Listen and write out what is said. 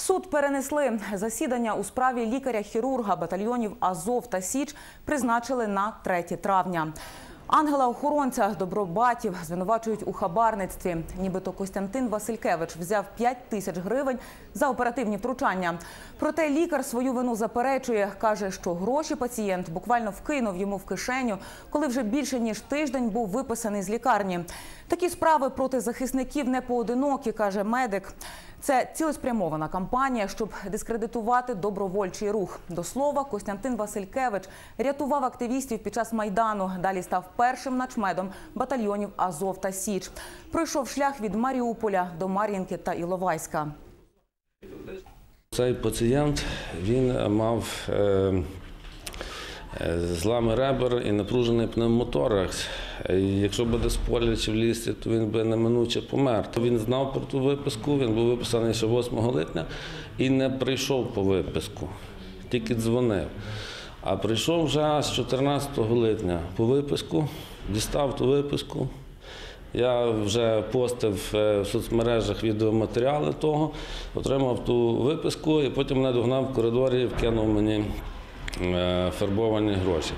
Суд перенесли засідання у справі лікаря-хірурга батальйонів Азов та Січ призначили на 3 травня. Ангела-охоронця Добробатів звинувачують у хабарництві. Нібито Костянтин Василькевич взяв 5 тисяч гривень за оперативні втручання. Проте лікар свою вину заперечує. Каже, що гроші пацієнт буквально вкинув йому в кишеню, коли вже більше ніж тиждень був виписаний з лікарні. Такі справи проти захисників не поодинокі, каже медик. Це цілеспрямована кампанія, щоб дискредитувати добровольчий рух. До слова, Костянтин Василькевич рятував активістів під час майдану. Далі став першим начмедом батальйонів Азов та Січ. Пройшов шлях від Маріуполя до Мар'їнки та Іловайська. Цей пацієнт він мав е, злами ребер і напружений пневмоторакс. Е, Якщо би десь чи в лісі, то він би неминуче помер. Він знав про ту виписку, він був виписаний ще 8 липня і не прийшов по виписку, тільки дзвонив. А прийшов вже з 14 липня по виписку, дістав ту виписку. Я вже постив е, в соцмережах відеоматеріали того, отримав ту виписку і потім мене догнав в коридорі вкинув мені е, фарбовані гроші.